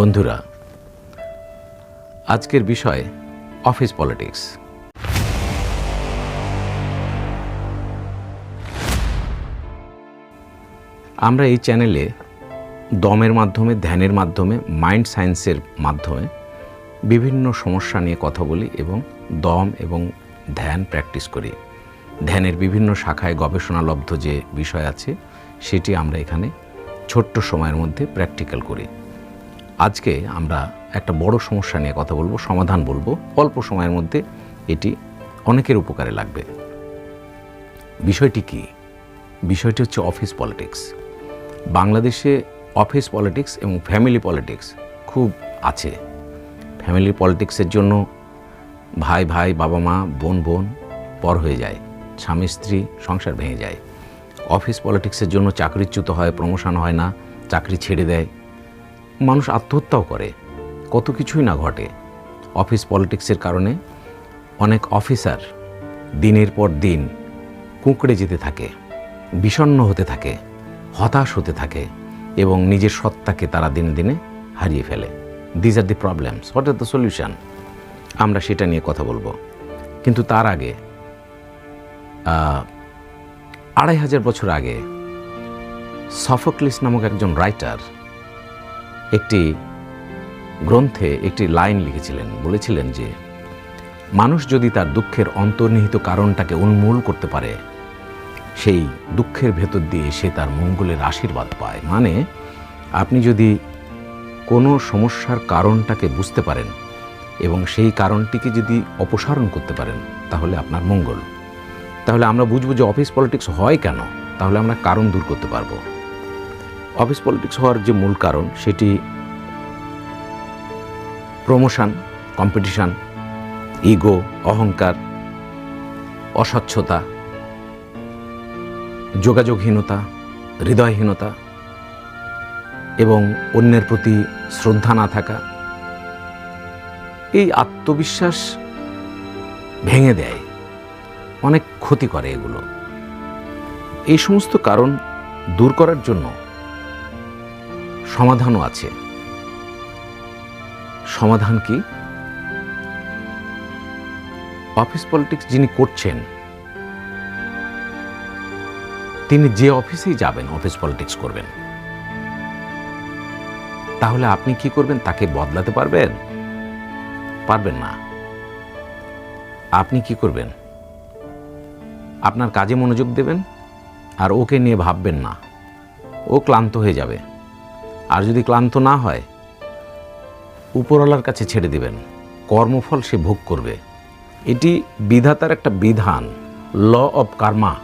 বন্ধুরা, আজকের বিষয় অফিস পলিটিক্স। আমরা এই চ্যানেলে দমের মাধ্যমে, ধ্যানের মাধ্যমে, মাইন্ড সায়েন্সের মাধ্যমে বিভিন্ন সমস্যা নিয়ে কথা বলি এবং দম এবং ধ্যান প্র্যাকটিস করি। ধ্যানের বিভিন্ন শাখায় গবেষণালব্ধ যে বিষয় আছে, সেটি আমরা এখানে ছোট্ট সময়ের মধ্যে প্র্যাকটিক্যাল করি। আজকে আমরা একটা বড় সমস্যা নিয়ে কথা বলব, সমাধান বলব। অল্প সময়ের মধ্যে এটি অনেকের উপকারে লাগবে। বিষয়টি কি? বিষয়টি হচ্ছে অফিস পলিটিক্স বাংলাদেশে অফিস পলিটিক্স এবং ফ্যামিলি পলিটিক্স খুব আছে। ফ্যামিলি পলিটিক্সের জন্য ভাই ভাই, বাবা, মা, বোন বোন পর হয়ে যায়। স্বামী, স্ত্রী, সংসার ভেঙে যায়। অফিস পলিটিক্সের জন্য চাকরিচ্যুত হয় প্রমোশন হয় না, চাকরি ছেড়ে দেয়। মানুষ আত্মহত্যাও করে। কত কিছুই না ঘটে। অফিস পলিটিক্সের কারণে অনেক অফিসার দিনের পর দিন কুঁকড়ে যেতে থাকে, বিষণ্ণ হতে থাকে, হতাশ হতে থাকে এবং নিজের সত্তাকে তারা দিনে দিনে হারিয়ে ফেলে। These are the problems what are the solution আমরা সেটা নিয়ে কথা বলব। কিন্তু তার আগে আড়াই হাজার বছর আগে সফোক্লিস নামক একজন রাইটার একটি গ্রন্থে একটি লাইন লিখেছিলেন, বলেছিলেন যে, মানুষ যদি তার দুঃখের অন্তর্নিহিত কারণটাকে উন্মূল করতে পারে, সেই দুঃখের ভেতর দিয়ে সে তার মঙ্গলের আশীর্বাদ পায়। মানে আপনি যদি কোনো সমস্যার কারণটাকে বুঝতে পারেন এবং সেই কারণটিকে যদি অপসারণ করতে পারেন, তাহলে আপনার মঙ্গল। তাহলে আমরা বুঝব যে অফিস পলিটিক্স হয় কেন? তাহলে আমরা কারণ দূর করতে পারব। অফিস পলিটিক্স হওয়ার যে মূল কারণ, সেটি প্রমোশন, কম্পিটিশন, ইগো, অহংকার, অস্বচ্ছতা, যোগাযোগহীনতা, হৃদয়হীনতা এবং অন্যের প্রতি শ্রদ্ধা না থাকা, এই আত্মবিশ্বাস ভেঙে দেয়। অনেক ক্ষতি করে এগুলো। এই সমস্ত কারণ দূর করার জন্য সমাধানও আছে। সমাধান কি? অফিস পলিটিক্স যিনি করছেন, তিনি যে অফিসেই যাবেন, অফিস পলিটিক্স করবেন, তাহলে আপনি কি করবেন? তাকে বদলাতে পারবেন? পারবেন না। আপনি কি করবেন? আপনার কাজে মনোযোগ দেবেন, আর ওকে নিয়ে ভাববেন না। ও ক্লান্ত হয়ে যাবে। আর যদি ক্লান্ত না হয়, উপরওয়ালার কাছে ছেড়ে দিবেন। কর্মফল সে ভোগ করবে। এটি বিধাতার একটা বিধান ল অফ কার্মা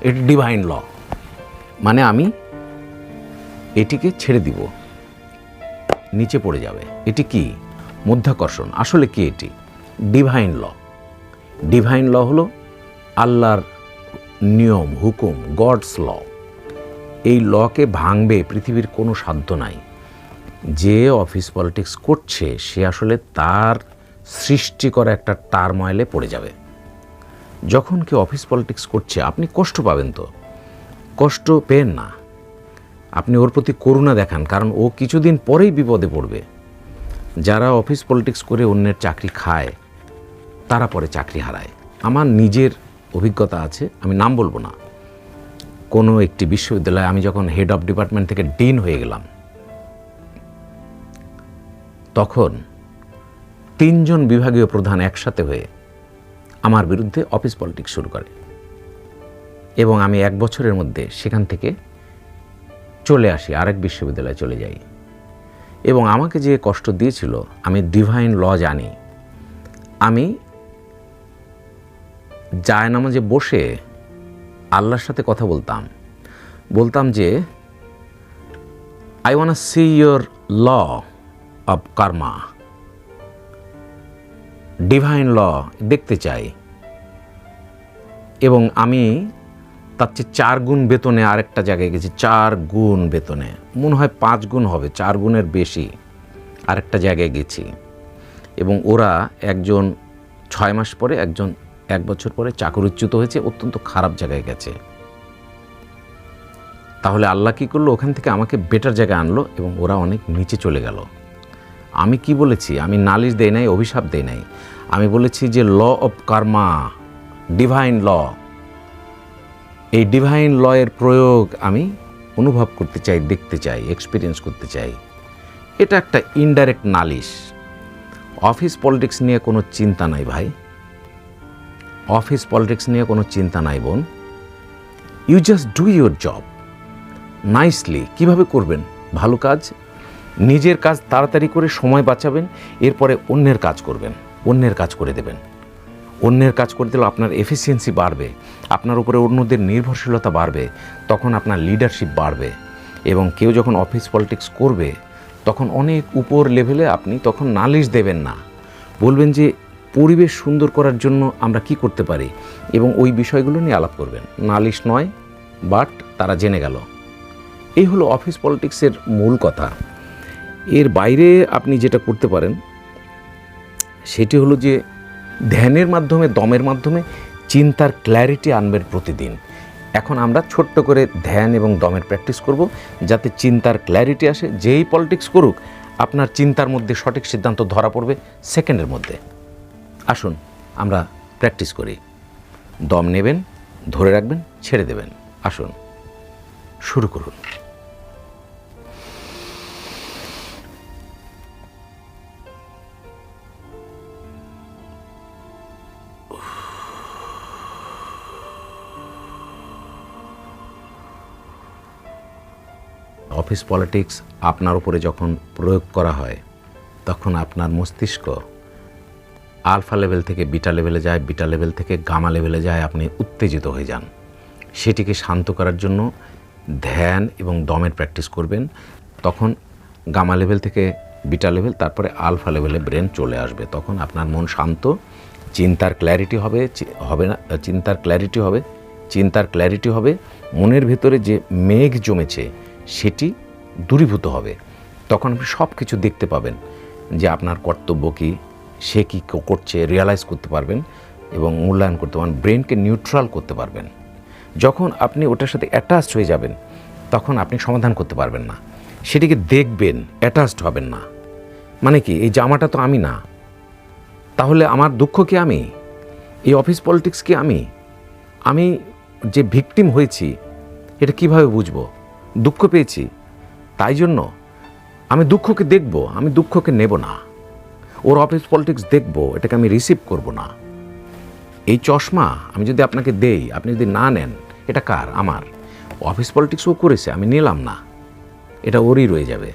এটি ডিভাইন ল মানে আমি এটিকে ছেড়ে দিব। নিচে পড়ে যাবে। এটি কি? মধ্যাকর্ষণ। আসলে কি এটি? ডিভাইন ল ডিভাইন ল হলো আল্লাহর নিয়ম, হুকুম গডস ল এই লকে ভাঙবে, পৃথিবীর কোনো সাধ্য নাই। যে অফিস পলিটিক্স করছে, সে আসলে তার সৃষ্টি করা একটা টারময়েলে পড়ে যাবে। যখন কেউ অফিস পলিটিক্স করছে, আপনি কষ্ট পাবেন তো। কষ্ট পেন না। আপনি ওর প্রতি করুণা দেখান, কারণ ও কিছুদিন পরেই বিপদে পড়বে। যারা অফিস পলিটিক্স করে অন্যের চাকরি খায়, তারা পরে চাকরি হারায়। আমার নিজের অভিজ্ঞতা আছে, আমি নাম বলব না। কোনো একটি বিশ্ববিদ্যালয়ে আমি যখন হেড অফ ডিপার্টমেন্ট থেকে ডিন হয়ে গেলাম, তখন তিনজন বিভাগীয় প্রধান একসাথে হয়ে আমার বিরুদ্ধে অফিস পলিটিক্স শুরু করে এবং আমি এক বছরের মধ্যে সেখান থেকে চলে আসি, আরেক বিশ্ববিদ্যালয়ে চলে যাই। এবং আমাকে যে কষ্ট দিয়েছিল, আমি ডিভাইন ল জানি। আমি যায় নামাজে বসে আল্লাহর সাথে কথা বলতাম। বলতাম যে I want see your law of karma divine law দেখতে চাই। এবং আমি তার চেয়ে চার গুণ বেতনে আরেকটা জায়গায় গেছি, চার গুণ বেতনে। মনে হয় পাঁচ গুণ হবে, চার গুণের বেশি আরেকটা জায়গায় গেছি। এবং ওরা একজন ছয় মাস পরে একজন এক বছর পরে চাকরিচ্যুত হয়েছে, অত্যন্ত খারাপ জায়গায় গেছে। তাহলে আল্লাহ কী করল? ওখান থেকে আমাকে বেটার জায়গায় আনলো এবং ওরা অনেক নিচে চলে গেল। আমি কি বলেছি? আমি নালিশ দেই নাই, অভিশাপ দেই নাই। আমি বলেছি যে law of karma divine law এই ডিভাইন ল এর প্রয়োগ আমি অনুভব করতে চাই, দেখতে চাই এক্সপিরিয়েন্স করতে চাই। এটা একটা ইনডাইরেক্ট নালিশ। অফিস পলিটিক্স নিয়ে কোনো চিন্তা নাই ভাই। অফিস পলিটিক্স নিয়ে কোনো চিন্তা নাই, বোন। You just do your job nicely কীভাবে করবেন? ভালো কাজ? নিজের কাজ তাড়াতাড়ি করে সময় বাঁচাবেন, এরপরে অন্যের কাজ করবেন, অন্যের কাজ করে দেবেন। অন্যের কাজ করে দিলে আপনার এফিসিয়েন্সি বাড়বে, আপনার উপরে অন্যদের নির্ভরশীলতা বাড়বে, তখন আপনার লিডারশিপ বাড়বে। এবং কেউ যখন অফিস পলিটিক্স করবে, তখন অনেক উপর লেভেলে আপনি তখন নালিশ দেবেন না। বলবেন যে পরিবেশ সুন্দর করার জন্য আমরা কি করতে পারি? এবং ওই বিষয়গুলো নিয়ে আলাপ করবেন। নালিশ নয়, বাট তারা জেনে গেল। এই হলো অফিস পলিটিক্সের মূল কথা। এর বাইরে আপনি যেটা করতে পারেন, সেটি হলো যে ধ্যানের মাধ্যমে, দমের মাধ্যমে চিন্তার ক্ল্যারিটি আনবেন প্রতিদিন। এখন আমরা ছোট্ট করে ধ্যান এবং দমের প্র্যাকটিস করব, যাতে চিন্তার ক্ল্যারিটি আসে। যেই পলিটিক্স করুক, আপনার চিন্তার মধ্যে সঠিক সিদ্ধান্ত ধরা পড়বে সেকেন্ডের মধ্যে। আসুন, আমরা প্র্যাকটিস করি। দম নেবেন, ধরে রাখবেন, ছেড়ে দেবেন। আসুন, শুরু করুন। অফিস পলিটিক্স আপনার উপরে যখন প্রয়োগ করা হয়, তখন আপনার মস্তিষ্ক আলফা লেভেল থেকে বিটা লেভেলে যায়, বিটা লেভেল থেকে গামা লেভেলে যায়, আপনি উত্তেজিত হয়ে যান। সেটিকে শান্ত করার জন্য ধ্যান এবং দমের প্র্যাকটিস করবেন। তখন গামা লেভেল থেকে বিটা লেভেল, তারপরে আলফা লেভেলে ব্রেন চলে আসবে। তখন আপনার মন শান্ত, চিন্তার ক্ল্যারিটি হবে হবে না, চিন্তার ক্ল্যারিটি হবে, চিন্তার ক্ল্যারিটি হবে। মনের ভেতরে যে মেঘ জমেছে, সেটি দূরীভূত হবে। তখন আপনি সব কিছু দেখতে পাবেন যে আপনার কর্তব্য কী সে কী করছে রিয়ালাইজ করতে পারবেন এবং মূল্যায়ন করতে পারবেন ব্রেনকে নিউট্রাল করতে পারবেন। যখন আপনি ওটার সাথে অ্যাটাচড হয়ে যাবেন, তখন আপনি সমাধান করতে পারবেন না। সেটিকে দেখবেন অ্যাটাচড হবেন না। মানে কি, এই জামাটা তো আমি না। তাহলে আমার দুঃখ কি আমি? এই অফিস পলিটিক্স কি আমি? আমি যে ভিকটিম হয়েছি, এটা কীভাবে বুঝব? দুঃখ পেয়েছি। তাই জন্য আমি দুঃখকে দেখব, আমি দুঃখকে নেব না। ওর অফিস পলিটিক্স দেখব, এটাকে আমি রিসিভ করব না। এই চশমা আমি যদি আপনাকে দেই, আপনি যদি না নেন, এটা কার? আমার। অফিস পলিটিক্স ও করেছে, আমি নিলাম না। এটা ওরই রয়ে যাবে।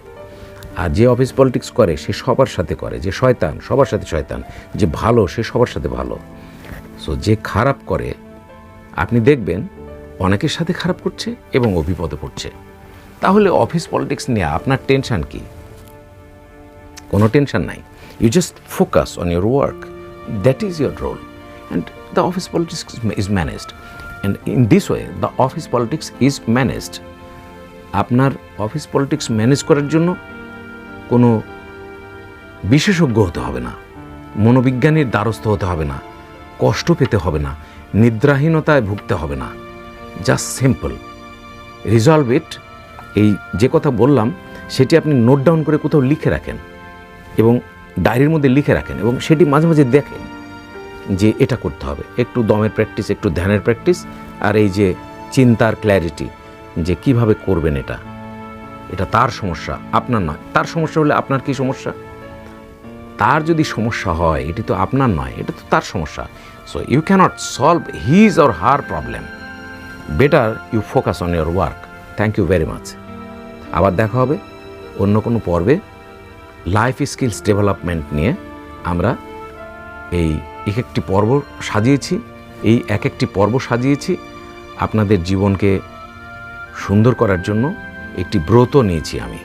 আর যে অফিস পলিটিক্স করে, সে সবার সাথে করে। যে শয়তান, সবার সাথে শয়তান। যে ভালো, সে সবার সাথে ভালো। সো যে খারাপ করে, আপনি দেখবেন, অনেকের সাথে খারাপ করছে এবং ও বিপদে পড়ছে। তাহলে অফিস পলিটিক্স নিয়ে আপনার টেনশন কি? কোনো টেনশন নাই। You just focus on your work that is your role and the office politics is managed and in this way the office politics is managed আপনার অফিস পলিটিক্স ম্যানেজ করার জন্য কোনো বিশেষজ্ঞ হতে হবে না। মনোবিজ্ঞানীর দ্বারস্থ হতে হবে না। কষ্ট পেতে হবে না। নিদ্রাহীনতায় ভুগতে হবে না। জাস্ট সিম্পল রিজলভ ইট এই যে কথা বললাম, সেটি আপনি নোট ডাউন করে কোথাও লিখে রাখেন। এবং ডায়েরির মধ্যে লিখে রাখেন এবং সেটি মাঝে মাঝে দেখেন যে এটা করতে হবে। একটু দমের প্র্যাকটিস একটু ধ্যানের প্র্যাকটিস আর এই যে চিন্তার ক্ল্যারিটি যে কীভাবে করবেন এটা। এটা তার সমস্যা, আপনার নয়। তার সমস্যা হলে আপনার কি সমস্যা? তার যদি সমস্যা হয়, এটি তো আপনার নয়, এটা তো তার সমস্যা। So you can't solve his or her problem better you focus on your work thank you very much আবার দেখা হবে অন্য কোনো পর্বে। লাইফ স্কিলস ডেভেলপমেন্ট নিয়ে আমরা এই এক একটি পর্ব সাজিয়েছি। এই এক একটি পর্ব সাজিয়েছি আপনাদের জীবনকে সুন্দর করার জন্য একটি ব্রত নিয়েছি আমি।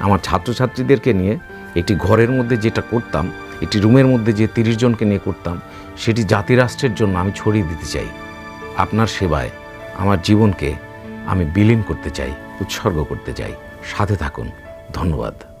আমার ছাত্রছাত্রীদেরকে নিয়ে একটি ঘরের মধ্যে যেটা করতাম, একটি রুমের মধ্যে যে তিরিশ জনকে নিয়ে করতাম, সেটি জাতিরাষ্ট্রের জন্য আমি ছড়িয়ে দিতে চাই। আপনার সেবায় আমার জীবনকে আমি বিলীন করতে চাই, উৎসর্গ করতে চাই। সাথে থাকুন। ধন্যবাদ।